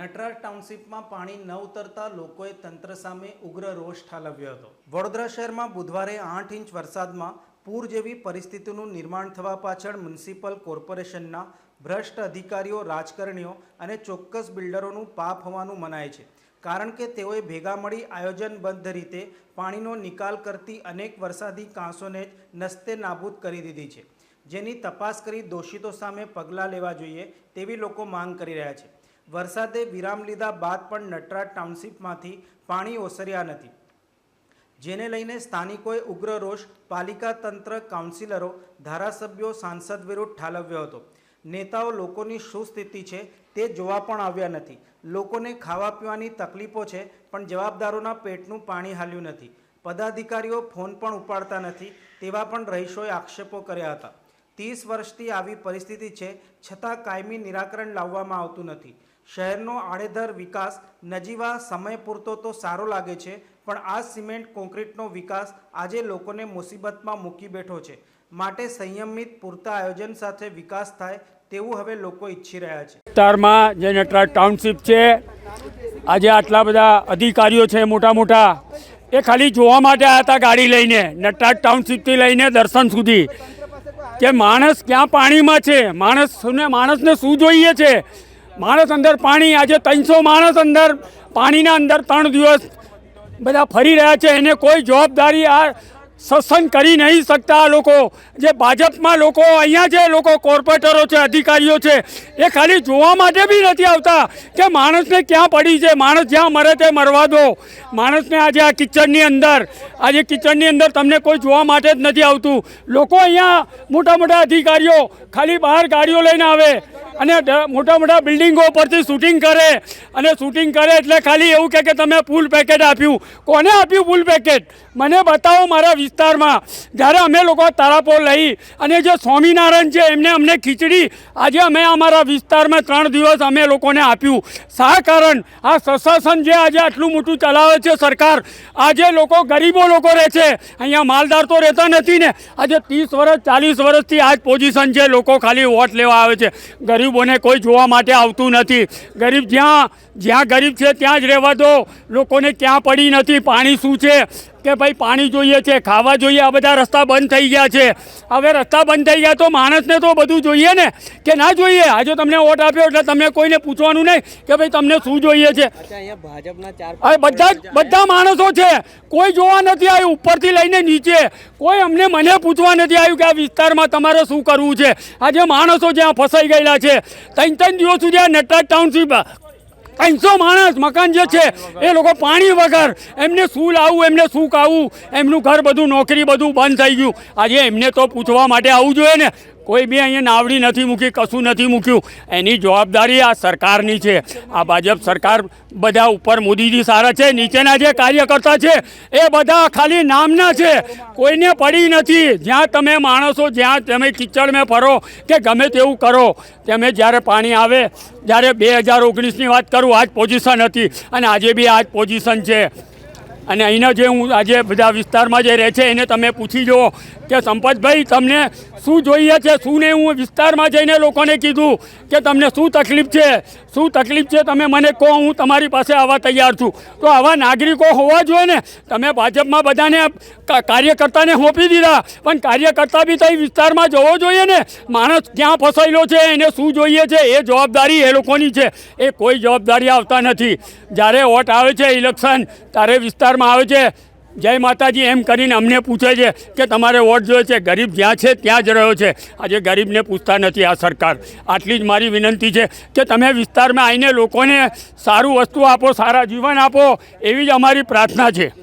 નટરાજ ટાઉનશીપમાં પાણી ન ઉતરતા લોકોએ તંત્ર સામે ઉગ્ર રોષ ઠાલવ્યો હતો. વડોદરા શહેરમાં બુધવારે આઠ ઇંચ વરસાદમાં પૂર જેવી પરિસ્થિતિનું નિર્માણ થવા પાછળ મ્યુનિસિપલ કોર્પોરેશનના ભ્રષ્ટ અધિકારીઓ, રાજકારણીઓ અને ચોક્કસ બિલ્ડરોનું પાપ હોવાનું મનાય છે. કારણ કે તેઓએ ભેગા મળી આયોજનબદ્ધ રીતે પાણીનો નિકાલ કરતી અનેક વરસાદી કાંસોને જ નસ્તે નાબૂદ કરી દીધી છે. જેની તપાસ કરી દોષિતો સામે પગલાં લેવા જોઈએ તેવી લોકો માંગ કરી રહ્યા છે. વરસાદે વિરામ લીધા બાદ પણ નટરાજ ટાઉનશીપમાંથી પાણી ઓસર્યા નથી. જેને લઈને સ્થાનિકોએ ઉગ્ર રોષ પાલિકા તંત્ર કાઉન્સિલરો, ધારાસભ્યો, સાંસદ વિરુદ્ધ ઠાલવ્યો હતો. નેતાઓ લોકોની શું સ્થિતિ છે તે જોવા પણ આવ્યા નથી. લોકોને ખાવા પીવાની તકલીફો છે, પણ જવાબદારોના પેટનું પાણી હાલ્યું નથી. પદાધિકારીઓ ફોન પણ ઉપાડતા નથી, તેવા પણ રહીશોએ આક્ષેપો કર્યા હતા. ત્રીસ વર્ષથી આવી પરિસ્થિતિ છે, છતાં કાયમી નિરાકરણ લાવવામાં આવતું નથી. શહેરનો આડેધર વિકાસ નજીવા સમય પૂરતો તો સારો લાગે છે, પણ આ સિમેન્ટ કોન્ક્રીટનો વિકાસ આજે લોકોને મુસીબતમાં મૂકી બેઠો છે. માટે સંયમિત પૂરતા આયોજન સાથે વિકાસ થાય તેવું હવે લોકો ઈચ્છી રહ્યા છે. વિસ્તારમાં જે નટરાજ ટાઉનશીપ છે, આજે આટલા બધા અધિકારીઓ છે, મોટા મોટા, એ ખાલી જોવા માટે આવ્યા હતા ગાડી લઈને, નટરાજ ટાઉનશીપથી લઈને દર્શન સુધી. કે માણસ ક્યાં પાણીમાં છે? માણસને માણસને શું જોઈએ છે? માણસ અંદર પાણી, આજે ત્રણસો માણસ અંદર પાણીના અંદર ત્રણ દિવસ બધા ફરી રહ્યા છે. એને કોઈ જવાબદારી આ સત્સંગ કરી નહીં શકતા લોકો. જે ભાજપમાં લોકો, અહીંયા જે લોકો કોર્પોરેટરો છે, અધિકારીઓ છે, એ ખાલી જોવા માટે બી નથી આવતા કે માણસને ક્યાં પડી છે. માણસ જ્યાં મરે તે મરવા દો. માણસને આજે આ કિચનની અંદર, આજે કિચનની અંદર તમને કોઈ જોવા માટે જ નથી આવતું. લોકો અહીંયા મોટા મોટા અધિકારીઓ ખાલી બહાર ગાડીઓ લઈને આવે. અને મોટા મોટા બિલ્ડિંગો પરથી શૂટિંગ કરે. અને શૂટિંગ કરે એટલે ખાલી એવું કહે કે તમે ફૂલ પેકેટ આપ્યું. કોને આપ્યું ફૂલ પેકેટ? મને બતાવો મારા વિસ્તારમાં. જ્યારે અમે લોકો તારાપો લઈ અને જે સ્વામિનારાયણ છે એમને અમને ખીચડી, આજે અમે અમારા વિસ્તારમાં ત્રણ દિવસ અમે લોકોને આપ્યું. શા કારણ? આ સશાસન જે આજે આટલું મોટું ચલાવે છે સરકાર, આજે લોકો ગરીબો લોકો રહે છે. અહીંયા માલદાર તો રહેતા નથી ને. આજે ત્રીસ વર્ષ ચાલીસ વર્ષથી આ જ પોઝિશન છે લોકો ખાલી વોટ લેવા આવે છે. ગરીબોને કોઈ જોવા માટે આવતું નથી. ગરીબ જ્યાં જ્યાં ગરીબ છે ત્યાં જ રહેવા દો. લોકોને ક્યાં પડી નથી? પાણી શું છે? કે ભાઈ પાણી જોઈએ છે ખાવા જોઈએ આ બધા રસ્તા બંધ થઈ ગયા છે. હવે રસ્તા બંધ થઈ ગયા તો માણસને તો બધું જોઈએ ને કે ના જોઈએ? આજે તમને વોટ આપ્યો એટલે તમે કોઈને પૂછવાનું નહીં કે ભાઈ તમને શું જોઈએ છે. બધા બધા માણસો છે. કોઈ જોવા નથી આવ્યું ઉપરથી લઈને નીચે. કોઈ અમને મને પૂછવા નથી આવ્યું કે આ વિસ્તારમાં તમારે શું કરવું છે. આજે માણસો જ્યાં ફસાઈ ગયેલા છે. ત્રણ ત્રણ દિવસ સુધી આ નટરાજ ટાઉનશીપ ત્રણસો માણસ મકાન જે છે, એ લોકો પાણી વગર એમને શું લાવવું એમને શું ખાવું, એમનું ઘર બધું, નોકરી બધું બંધ થઈ ગયું. આજે એમને તો પૂછવા માટે આવવું જોઈએ ને. કોઈ બી અહીંયા નાવડી નથી મૂકી, કશું નથી મૂક્યું. એની જવાબદારી આ સરકારની છે. આ ભાજપ સરકાર બધા ઉપર મોદીજી સારા છે, નીચેના જે કાર્યકર્તા છે, એ બધા ખાલી નામના છે. કોઈને પડી નથી. જ્યાં તમે માણસો, જ્યાં તમે કિચડમાં ફરો, કે ગમે તેવું કરો, તમે જ્યારે પાણી આવે, જ્યારે બે હજાર ઓગણીસની વાત કરું આ જ પોઝિશન હતી. અને આજે બી આ જ પોઝિશન છે. અને અહીંના જે હું આજે બધા વિસ્તારમાં જે રહે છે, એને તમે પૂછી જુઓ કે સંપતભાઈ, તમને શું જોઈએ છે, શું નહીં? હું વિસ્તારમાં જઈને લોકોને કીધું કે તમને શું તકલીફ છે? શું તકલીફ છે? તમે મને કહો, હું તમારી પાસે આવવા તૈયાર છું. તો આવા નાગરિકો હોવા જોઈએ ને. તમે ભાજપમાં બધાને કાર્યકર્તાને સોંપી દીધા. પણ કાર્યકર્તા બી તો વિસ્તારમાં જવો જોઈએ ને. માણસ ક્યાં ફસાયેલો છે, એને શું જોઈએ છે? એ જવાબદારી એ લોકોની છે. એ કોઈ જવાબદારી આવતા નથી. જ્યારે વોટ આવે છે, ઇલેક્શન, ત્યારે વિસ્તારમાં આવે છે. જય માતાજી એમ કરીને અમને પૂછે છે કે તમારે વોટ જોઈએ છે. ગરીબ જ્યાં છે ત્યાં જ રહ્યો છે. આજે ગરીબને પૂછતા નથી આ સરકાર. આટલી જ મારી વિનંતી છે કે તમે વિસ્તારમાં આવીને લોકોને સારું વસ્તુ આપો, સારા જીવન આપો, એવી જ અમારી પ્રાર્થના છે.